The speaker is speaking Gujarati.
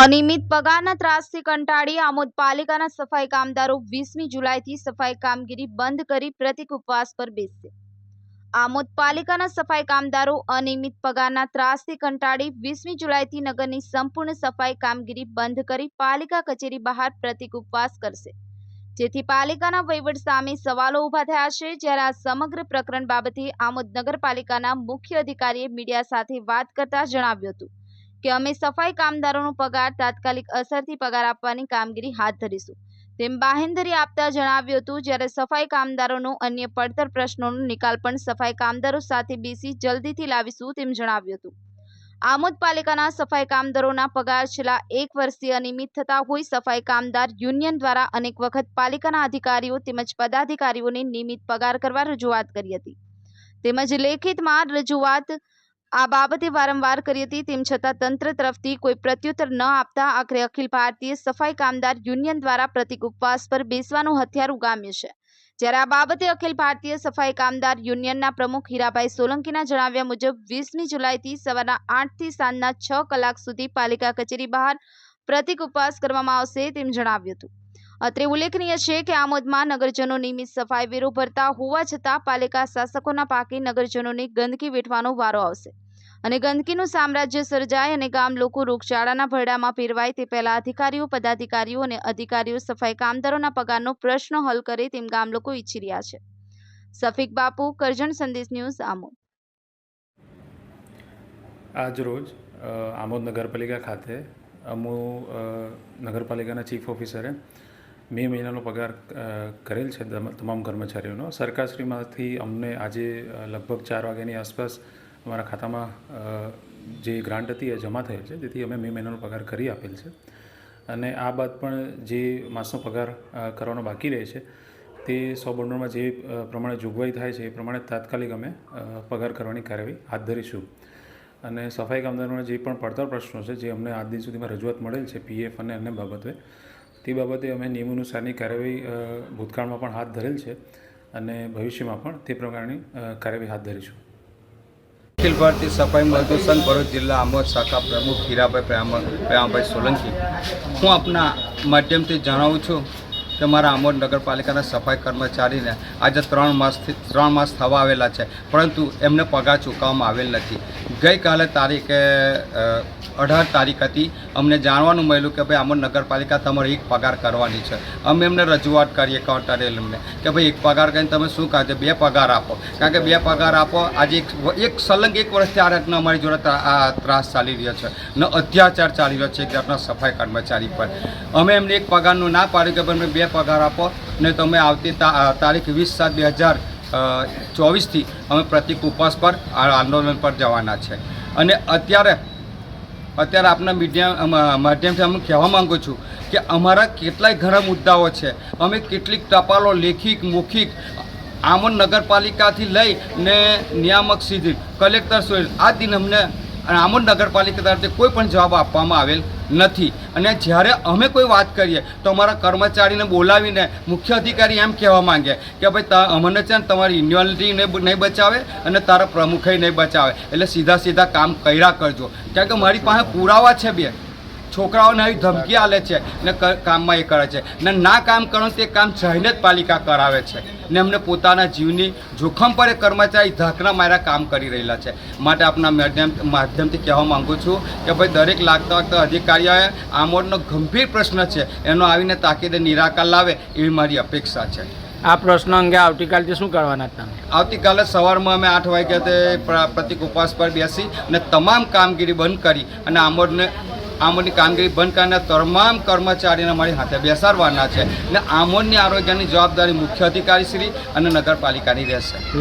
અનિયમિત પગારના ત્રાસથી કંટાળી આમોદ પાલિકાના સફાઈ કામદારો વીસમી જુલાઈથી સફાઈ કામગીરી બંધ કરી પ્રતિક ઉપવાસ પર બેસશે આમોદ પાલિકાના સફાઈ કામદારો અનિયમિત પગારના ત્રાસથી કંટાળી વીસમી જુલાઈથી નગરની સંપૂર્ણ સફાઈ કામગીરી બંધ કરી પાલિકા કચેરી બહાર પ્રતિક ઉપવાસ કરશે. જેથી પાલિકાના વહીવટ સામે સવાલો ઊભા થયા છે. જ્યારે આ સમગ્ર પ્રકરણ બાબતે આમોદ નગરપાલિકાના મુખ્ય અધિકારીએ મીડિયા સાથે વાત કરતા જણાવ્યું હતું. કે અમે સફાઈ કામદારોનો પગાર તાત્કાલિક અસરથી પગાર આપવાની કામગીરી હાથ ધરીશું. તેમ બાહેંધરી આપતા જણાવ્યું હતું, જ્યારે સફાઈ કામદારોનો અન્ય પડતર પ્રશ્નોનો નિકાલ પણ સફાઈ કામદારો સાથે બેસી જલ્દીથી લાવીશું તેમ જણાવ્યું હતું. આમોદ પાલિકાના સફાઈ કામદારોના પગાર છેલ્લા એક વર્ષથી અનિયમિત થતા હોય સફાઈ કામદાર યુનિયન દ્વારા અનેક વખત પાલિકાના અધિકારીઓ તેમજ પદાધિકારીઓને નિયમિત પગાર કરવા રજૂઆત કરી હતી. તેમજ લેખિતમાં રજૂઆત આ બાબતે વારંવાર કરી હતી, તેમ છતાં તંત્ર તરફથી કોઈ પ્રત્યુત્તર ન આપતા આખરે અખિલ ભારતીય સફાઈ કામદાર યુનિયન દ્વારા પ્રતિક ઉપવાસ પર બેસવાનું હથિયાર ઉગામ્યું છે. જ્યારે આ બાબતે અખિલ ભારતીય સફાઈ કામદાર યુનિયનના પ્રમુખ હીરાભાઈ સોલંકીના જણાવ્યા મુજબ, વીસમી જુલાઈથી સવારના આઠથી સાંજના છ કલાક સુધી પાલિકા કચેરી બહાર પ્રતિક ઉપવાસ કરવામાં આવશે તેમ જણાવ્યું હતું. અત્રે ઉલ્લેખનીય છે કે આમોદમાં નગરજનો નિયમિત સફાઈ વેરો ભરતા હોવા છતાં પાલિકા શાસકોના પાકે નગરજનોને ગંદકી વેઠવાનો વારો આવશે. અને ગંદકીનું સામ્રાજ્ય સર્જાય અને ગામ લોકો રોગચાળાના ભરડામાં પીરવાય તે પહેલા અધિકારીઓ, પદાધિકારીઓ અને અધિકારીઓ સફાઈ કામદારોના પગારનો પ્રશ્ન હલ કરે તેમ ગામ લોકો ઈચ્છી રહ્યા છે. સફિક બાપુ, કરજણ સંદેશ ન્યૂઝ, આમોદ. આજ આમોદ નગરપાલિકા ખાતે અમુ નગરપાલિકાના ચીફ ઓફિસરે મે મહિનાનો પગાર કરેલ છે તમ- તમામ કર્મચારીઓનો. સરકારશ્રીમાંથી અમને આજે લગભગ ચાર વાગ્યાની આસપાસ અમારા ખાતામાં જે ગ્રાન્ટ હતી એ જમા થયેલ છે. જેથી અમે મે મહિનાનો પગાર કરી આપેલ છે. અને આ બાદ પણ જે માસનો પગાર કરવાનો બાકી રહે છે, તે સો બંડોળમાં જે પ્રમાણે જોગવાઈ થાય છે એ પ્રમાણે તાત્કાલિક અમે પગાર કરવાની કાર્યવાહી હાથ ધરીશું. અને સફાઈ કામદારોના જે પણ પડતર પ્રશ્નો છે, જે અમને આજ દિન સુધીમાં રજૂઆત મળેલ છે, પીએફ અને અન્ય બાબતે તે બાબતે અમે નિયમાનુસારની કાર્યવાહી ભૂતકાળમાં પણ હાથ ધરેલ છે અને ભવિષ્યમાં પણ તે પ્રકારની કાર્યવાહી હાથ ધરીશું. અખિલ ભારતીય સફાઈ મજદૂર સંઘ ભરૂચ જિલ્લા આમોદ શાખા પ્રમુખ હીરાભાઈ પ્રેમા, પ્રેમાભાઈ સોલંકી. હું આપના માધ્યમથી જણાવું છું કે મારા આમોદ નગરપાલિકાના સફાઈ કર્મચારીને આજે ત્રણ માસથી, ત્રણ માસ થવા આવેલા છે, પરંતુ એમને પગાર ચૂકવવામાં આવેલ નથી. ગઈકાલે તારીખે અઢાર તારીખ હતી. અમને જાણવાનું મળ્યું કે ભાઈ આમોદ નગરપાલિકા તમારે એક પગાર કરવાની છે. અમે એમને રજૂઆત કરીએ કાઉન્ટર એમને કે ભાઈ એક પગાર કરીને તમે શું કાઢે બે પગાર આપો. કારણ કે બે પગાર આપો, આજે એક એક સલંગ એક વર્ષથી આ રીતના અમારી જોડે આ ત્રાસ ચાલી રહ્યો છે. ને અત્યાચાર ચાલી રહ્યો છે એક જાતના સફાઈ કર્મચારી પર. અમે એમને એક પગારનું ના પાડ્યું કે ભાઈ બે પગાર આપો. ને તમે આવતી તારીખ વીસ સાત બે હજાર ચોવીસથી અમે પ્રતિક ઉપવાસ પર આંદોલન પર જવાના છે. અને અત્યારે અત્યારે આપના મીડિયા માધ્યમથી અમે કહેવા માંગુ છું કે અમારા કેટલાય ઘણા મુદ્દાઓ છે. અમે કેટલીક ટપાલો લેખિક, મૌખિક, આમોદ નગરપાલિકાથી લઈ ને નિયામક સુધી, કલેક્ટર સુધી આ દિન અમને આમોદ નગરપાલિકા તરફથી કોઈ પણ જવાબ આપવામાં આવેલ નથી. અને જ્યારે અમે કોઈ વાત કરીએ, તો અમારા કર્મચારીને બોલાવીને મુખ્ય અધિકારી એમ કહેવા માંગે કે ભાઈ અમને છે ને તમારી યુનિવર્સિટી નહીં બચાવે અને તારા પ્રમુખે નહીં બચાવે. એટલે સીધા સીધા કામ કર્યા કરજો. કારણ કે મારી પાસે પુરાવા છે બે. છોકરાઓને આવી ધમકી આલે છે ને કામમાં એ કરે છે. ને ના કામ કરો તે કામ જઈને જ પાલિકા કરાવે છે. ને અમને પોતાના જીવની જોખમ પર કર્મચારી ધાકના મારા કામ કરી રહેલા છે. માટે આપના માધ્યમ માધ્યમથી કહેવા માગું છું કે ભાઈ દરેક લાગતા વાગતા અધિકારીઓએ આમોદનો ગંભીર પ્રશ્ન છે. એનો આવીને તાકીદે નિરાકાર લાવે એવી મારી અપેક્ષા છે. આ પ્રશ્ન અંગે આવતીકાલથી શું કરવાના તમે? આવતીકાલે સવારમાં અમે આઠ વાગ્યા તે પ્રતિક ઉપવાસ પર બેસી અને તમામ કામગીરી બંધ કરી અને આમોદને આમોદની કામગીરી બંધ કરીને તમામ કર્મચારીને મારી હાથે બેસાડવાના છે. અને આમોદની આરોગ્યની જવાબદારી મુખ્ય અધિકારી શ્રી અને નગરપાલિકાની રહેશે.